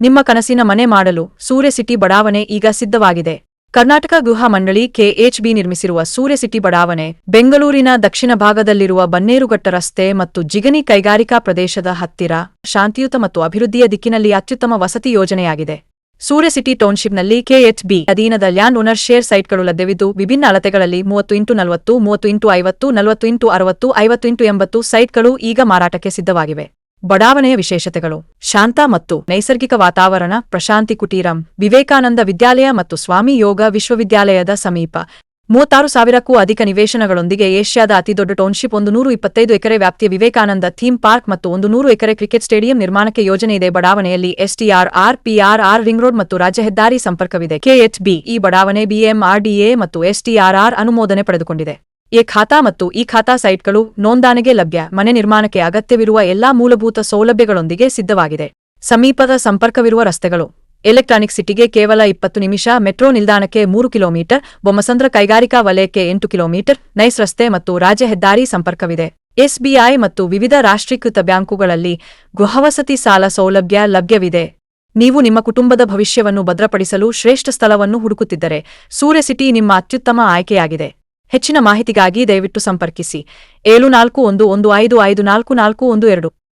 ನಿಮ್ಮ ಕನಸಿನ ಮನೆ ಮಾಡಲು ಸೂರ್ಯ ಸಿಟಿ ಬಡಾವಣೆ ಈಗ ಸಿದ್ಧವಾಗಿದೆ. ಕರ್ನಾಟಕ ಗೃಹ ಮಂಡಳಿ ಕೆಎಚ್ಬಿ ನಿರ್ಮಿಸಿರುವ ಸೂರ್ಯ ಸಿಟಿ ಬಡಾವಣೆ, ಬೆಂಗಳೂರಿನ ದಕ್ಷಿಣ ಭಾಗದಲ್ಲಿರುವ ಬನ್ನೇರುಘಟ್ಟ ರಸ್ತೆ ಮತ್ತು ಜಿಗಣಿ ಕೈಗಾರಿಕಾ ಪ್ರದೇಶದ ಹತ್ತಿರ ಶಾಂತಿಯುತ ಮತ್ತು ಅಭಿವೃದ್ಧಿಯ ದಿಕ್ಕಿನಲ್ಲಿ ಅತ್ಯುತ್ತಮ ವಸತಿ ಯೋಜನೆಯಾಗಿದೆ. ಸೂರ್ಯ ಸಿಟಿ ಟೌನ್ಶಿಪ್ನಲ್ಲಿ ಕೆಎಚ್ಬಿ ಅಧೀನದ ಲ್ಯಾಂಡ್ ಓನರ್ ಶೇರ್ ಸೈಟ್ಗಳು ಲಭ್ಯವಿದ್ದು, ವಿಭಿನ್ನ ಅಳತೆಗಳಲ್ಲಿ ಮೂವತ್ತು ಇಂಟು ನಲವತ್ತು, ಮೂವತ್ತು ಇಂಟು ಐವತ್ತು, ನಲವತ್ತು ಇಂಟು ಅರವತ್ತು, ಐವತ್ತು ಇಂಟು ಎಂಬತ್ತು ಸೈಟ್ಗಳು ಈಗ ಮಾರಾಟಕ್ಕೆ ಸಿದ್ಧವಾಗಿವೆ. ಬಡಾವಣೆಯ ವಿಶೇಷತೆಗಳು. ಶಾಂತ ಮತ್ತು ನೈಸರ್ಗಿಕ ವಾತಾವರಣ, ಪ್ರಶಾಂತಿ ಕುಟೀರಂ, ವಿವೇಕಾನಂದ ವಿದ್ಯಾಲಯ ಮತ್ತು ಸ್ವಾಮಿ ಯೋಗ ವಿಶ್ವವಿದ್ಯಾಲಯದ ಸಮೀಪ. ಮೂವತ್ತಾರು ಸಾವಿರಕ್ಕೂ ಅಧಿಕ ನಿವೇಶನಗಳೊಂದಿಗೆ ಏಷ್ಯಾದ ಅತಿದೊಡ್ಡ ಟೌನ್ಶಿಪ್ ಒಂದು ನೂರು ಇಪ್ಪತ್ತೈದು ಎಕರೆ ವ್ಯಾಪ್ತಿಯ ವಿವೇಕಾನಂದ ಥೀಮ್ ಪಾರ್ಕ್ ಮತ್ತು ಒಂದು ನೂರು ಎಕರೆ ಕ್ರಿಕೆಟ್ ಸ್ಟೇಡಿಯಂ ನಿರ್ಮಾಣಕ್ಕೆ ಯೋಜನೆ ಇದೆ. ಬಡಾವಣೆಯಲ್ಲಿ STR, R PRR ring road ಮತ್ತು ರಾಜ್ಯ ಹೆದ್ದಾರಿ ಸಂಪರ್ಕವಿದೆ. ಕೆಎಚ್ಬಿ, ಈ ಬಡಾವಣೆ, ಬಿಎಂಆರ್ಡಿಎ ಮತ್ತು ಎಸ್ಟಿಆರ್ಆರ್ ಅನುಮೋದನೆ ಪಡೆದುಕೊಂಡಿದೆ. ಎ ಖಾತಾ ಮತ್ತು ಈ ಖಾತಾ ಸೈಟ್ಗಳು ನೋಂದಾಣಿಗೆ ಲಭ್ಯ, ಮನೆ ನಿರ್ಮಾಣಕ್ಕೆ ಅಗತ್ಯವಿರುವ ಎಲ್ಲಾ ಮೂಲಭೂತ ಸೌಲಭ್ಯಗಳೊಂದಿಗೆ ಸಿದ್ಧವಾಗಿದೆ. ಸಮೀಪದ ಸಂಪರ್ಕವಿರುವ ರಸ್ತೆಗಳು. ಎಲೆಕ್ಟ್ರಾನಿಕ್ ಸಿಟಿಗೆ ಕೇವಲ ಇಪ್ಪತ್ತು ನಿಮಿಷ, ಮೆಟ್ರೋ ನಿಲ್ದಾಣಕ್ಕೆ ಮೂರು ಕಿಲೋಮೀಟರ್, ಬೊಮ್ಮಸಂದ್ರ ಕೈಗಾರಿಕಾ ವಲಯಕ್ಕೆ ಎಂಟು ಕಿಲೋಮೀಟರ್, ನೈಸ್ ರಸ್ತೆ ಮತ್ತು ರಾಜ್ಯ ಹೆದ್ದಾರಿ ಸಂಪರ್ಕವಿದೆ. ಎಸ್ಬಿಐ ಮತ್ತು ವಿವಿಧ ರಾಷ್ಟ್ರೀಕೃತ ಬ್ಯಾಂಕುಗಳಲ್ಲಿ ಗೃಹವಸತಿ ಸಾಲ ಸೌಲಭ್ಯ ಲಭ್ಯವಿದೆ. ನೀವು ನಿಮ್ಮ ಕುಟುಂಬದ ಭವಿಷ್ಯವನ್ನು ಭದ್ರಪಡಿಸಲು ಶ್ರೇಷ್ಠ ಸ್ಥಳವನ್ನು ಹುಡುಕುತ್ತಿದ್ದರೆ, ಸೂರ್ಯ ಸಿಟಿ ನಿಮ್ಮ ಅತ್ಯುತ್ತಮ ಆಯ್ಕೆಯಾಗಿದೆ. ಹೆಚ್ಚಿನ ಮಾಹಿತಿಗಾಗಿ ದಯವಿಟ್ಟು ಸಂಪರ್ಕಿಸಿ. ಏಳು ನಾಲ್ಕು ಒಂದು ಒಂದು ಐದು ಐದು ನಾಲ್ಕು ನಾಲ್ಕು ಒಂದು ಎರಡು.